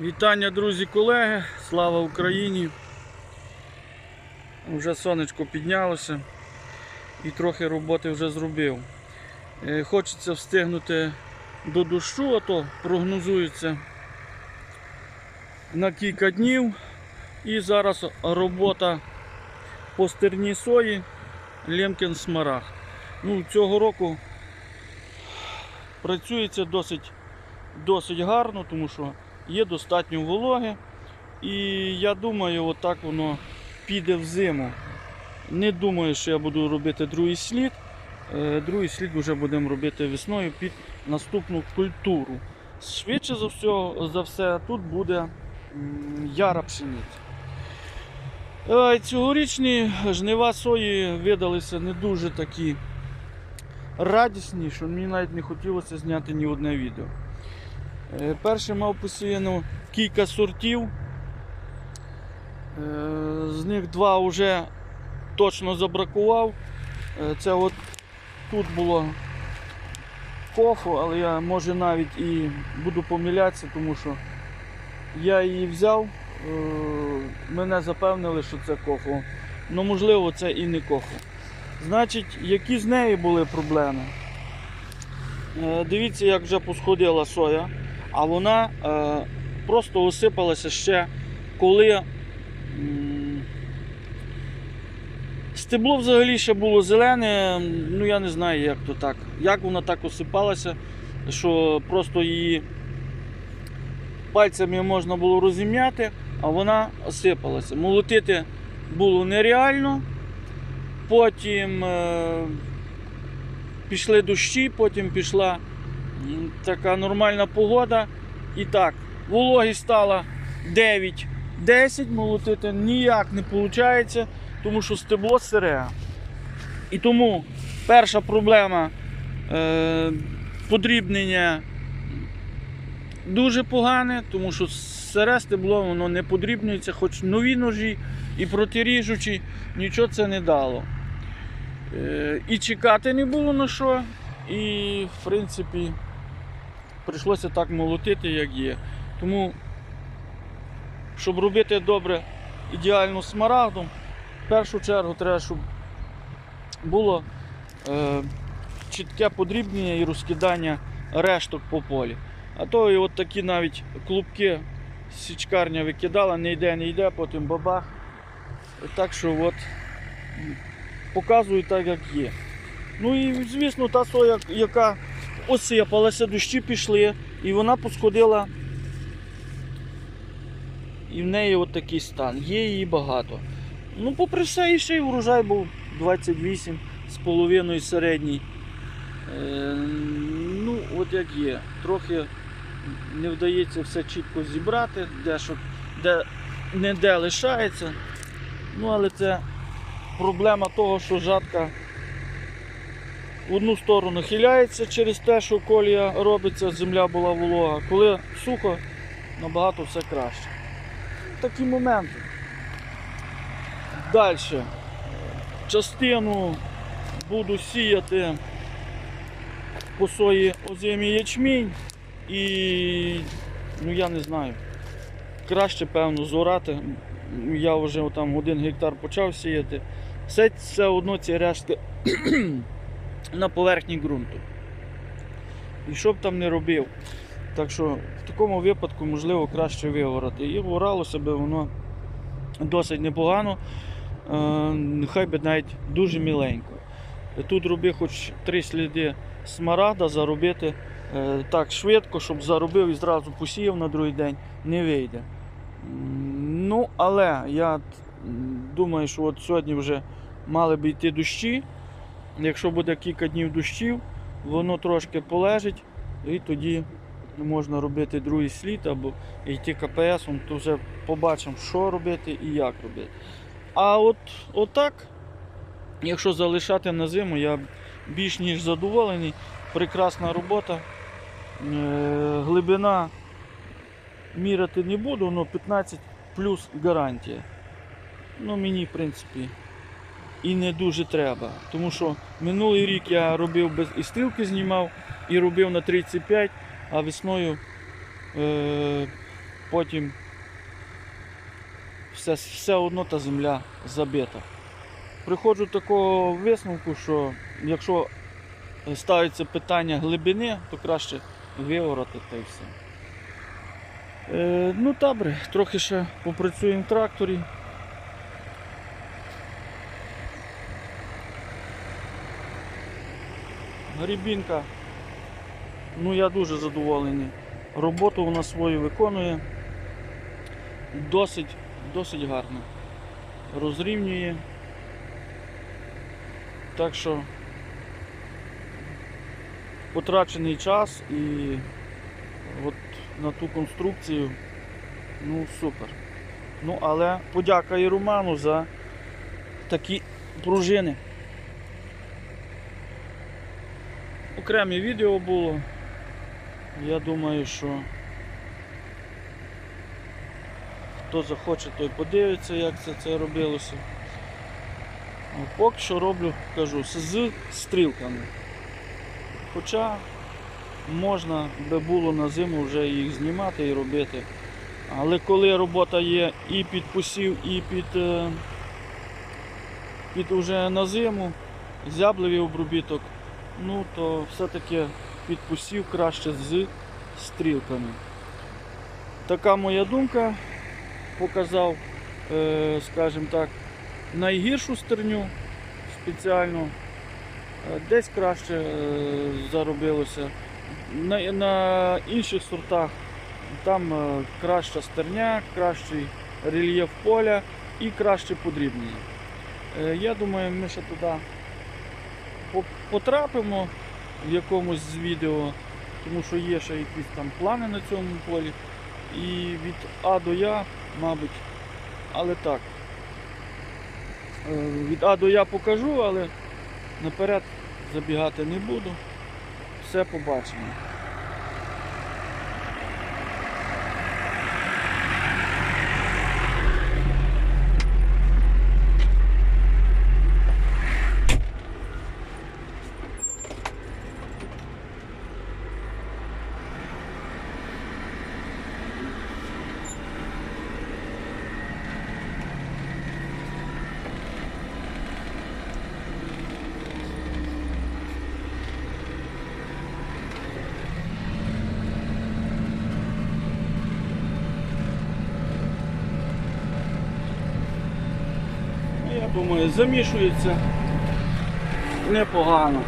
Вітання, друзі, колеги! Слава Україні! Вже сонечко піднялося і трохи роботи вже зробив. Е, Хочеться встигнути до дощу, а то прогнозується на кілька днів. І зараз робота по стерні сої Лемкін Смарагд. Ну, цього року працюється досить, досить гарно, тому що є достатньо вологи. І я думаю, отак воно піде в зиму. Не думаю, що я буду робити другий слід. Е, Другий слід вже будемо робити весною під наступну культуру. Швидше за все, за все тут буде яра пшениця. Е, Цьогорічні жнива сої видалися не дуже такі радісні, що мені навіть не хотілося зняти ні одне відео. Е, Перший мав посіяно кілька сортів. Е, З них два вже точно забракував. Е, Це от тут було кофу, але я може навіть і буду помилятися, тому що я її взяв, мене запевнили, що це кофу. Ну, можливо, це і не кофу. Значить, які з нею були проблеми? Дивіться, як вже посходила соя, а вона е, просто осипалася ще коли стебло взагалі ще було зелене, ну я не знаю, як то так. Як вона так осипалася, що просто її пальцями можна було розім'яти, а вона осипалася. Молотити було нереально. Потім е, пішли дощі, потім пішла така нормальна погода. І так, вологість стала 9-10, молотити ніяк не виходить, тому що стебло сире. І тому перша проблема е, подрібнення дуже погане, тому що сире стебло воно не подрібнюється, хоч нові ножі і протиріжучі, нічого це не дало. Е, І чекати не було на що. І, в принципі, прийшлося так молотити, як є. Тому, щоб робити добре ідеально смарагдом, в першу чергу треба, щоб було е, чітке подрібнення і розкидання решток по полі. А то і от такі навіть клубки січкарня викидала, не йде, не йде, потім бабах. Так що от показую так, як є. Ну і звісно, та соя, яка осипалася, дощі пішли, і вона посходила. І в неї от такий стан. Є її багато. Ну, попри все, і ще й урожай був 28 з половиною середній. Е, ну, от як є. Трохи не вдається все чітко зібрати, де, що, де не де лишається. Ну, але це проблема того, що жатка одну сторону хиляється через те, що колія робиться, земля була волога. Коли сухо, набагато все краще. Такі моменти. Далі. Частину буду сіяти по сої озимі ячмінь і ну я не знаю. Краще, певно, зорати. Я вже там один гектар почав сіяти. Все, все одно ці рештки на поверхні ґрунту. І що б там не робив. Так що в такому випадку можливо краще вигорати. І горалося би воно досить непогано, е, нехай би навіть дуже міленько. Тут роби хоч три сліди смарагда, заробити е, так швидко, щоб заробив і зразу посіяв на другий день, не вийде. Ну, але я думаю, що от сьогодні вже мали б йти дощі. Якщо буде кілька днів дощів, воно трошки полежить, і тоді можна робити другий слід або йти КПСом, то вже побачимо, що робити і як робити. А от отак, якщо залишати на зиму, я більш ніж задоволений. Прекрасна робота. Е, Глибина міряти не буду, але 15 плюс гарантія. Ну, мені, в принципі, і не дуже треба. Тому що минулий рік я робив без і стрілки знімав, і робив на 35, а весною е, потім все, все одно та земля забита. Приходжу до такого висновку, що якщо ставиться питання глибини, то краще виворати та й все. Е, ну добре, трохи ще попрацюємо в тракторі. Грібінка. Ну я дуже задоволений. Роботу вона свою виконує. Досить, досить гарно. Розрівнює. Так що потрачений час і от на ту конструкцію, ну супер. Ну, але подяка і Роману за такі пружини. Окремі відео було. Я думаю, що хто захоче, той подивиться, як це, це робилося. А поки що роблю, кажу, з стрілками. Хоча можна би було на зиму вже їх знімати і робити. Але коли робота є і під посів, і під, е, під уже на зиму, зяблевий обробіток, ну то все-таки під посів краще з стрілками. Така моя думка показав, е, скажімо так, найгіршу стерню спеціально. Е, Десь краще е, заробилося. На, на інших сортах там краща стерня, кращий рельєф поля і краще подрібнення. Я думаю, ми ще туди потрапимо в якомусь з відео, тому що є ще якісь там плани на цьому полі. І від А до Я, мабуть, але так. Е, Від А до Я покажу, але наперед забігати не буду. Все побачимо. Ну, Я думаю, замішується непогано.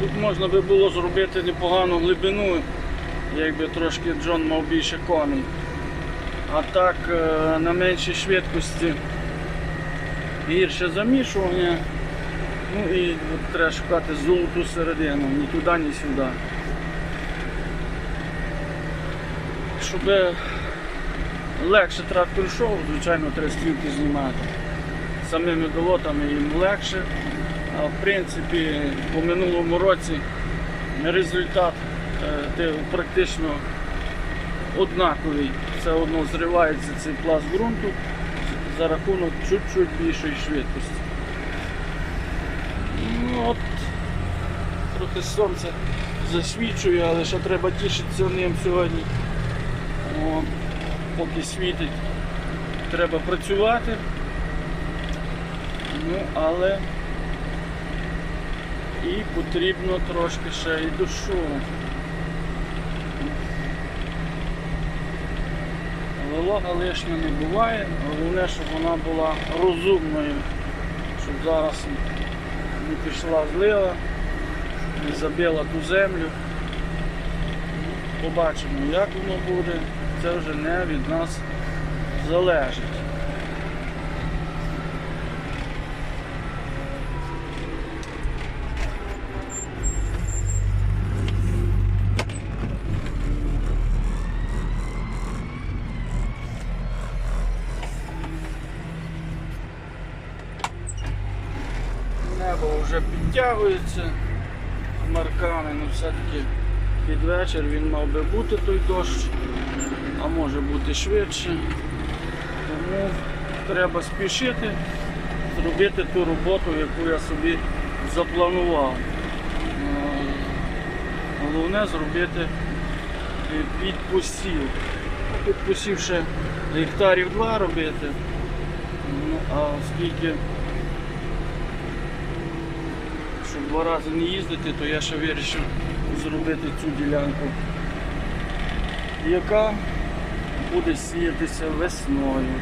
Тут можна би було зробити непогану глибину, якби трошки Джон мав більше коней. А так е, на меншій швидкості гірше замішування. Ну і треба шукати золоту середину, ні туди, ні сюди. Щоб легше трактор йшов, звичайно, треба стрілки знімати. Самими долотами їм легше. А в принципі, по минулому році результат е, практично однаковий. Все одно зривається цей пласт ґрунту за рахунок чуть-чуть більшої швидкості. Ну, от, трохи сонце засвічує, але ще треба тішитися ним сьогодні. О, поки світить, треба працювати. Ну, але і потрібно трошки ще і душу. Волога лишня не буває, головне, щоб вона була розумною, щоб зараз не пішла злива, не забила ту землю. Побачимо, як воно буде, це вже не від нас залежить. Небо вже підтягується хмарками, ну все-таки під вечір він мав би бути той дощ, а може бути швидше. Тому треба спішити. зробити ту роботу, яку я собі запланував. Е, Головне зробити е, під посів. Ну, Під посів ще гектарів два робити. Ну, а оскільки щоб два рази не їздити, то я ще вирішив зробити цю ділянку, яка буде сіятися весною.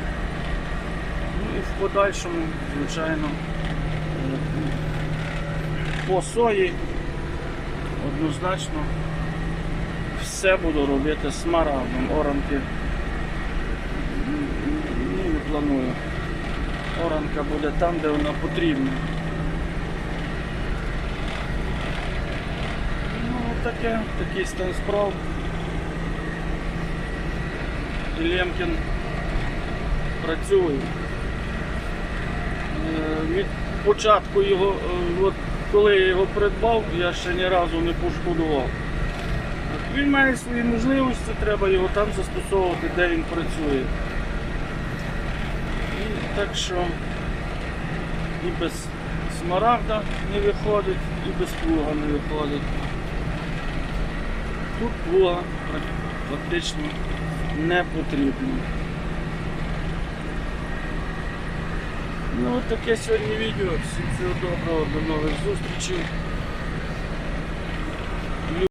Ну і в подальшому, звичайно, е, по сої однозначно все буду робити смарагдом. Оранки не планую. Оранка буде там, де вона потрібна. Ну, таке, такий стан справ. І Лемкін працює. Е, Від початку його, е, от коли я його придбав, я ще ні разу не пошкодував. Він має свої можливості, треба його там застосовувати, де він працює. І так що і без смарагда не виходить, і без плуга не виходить. Тут плуга фактично не потрібно. Ну таке сьогодні відео. Всім всього доброго, до нових зустрічей.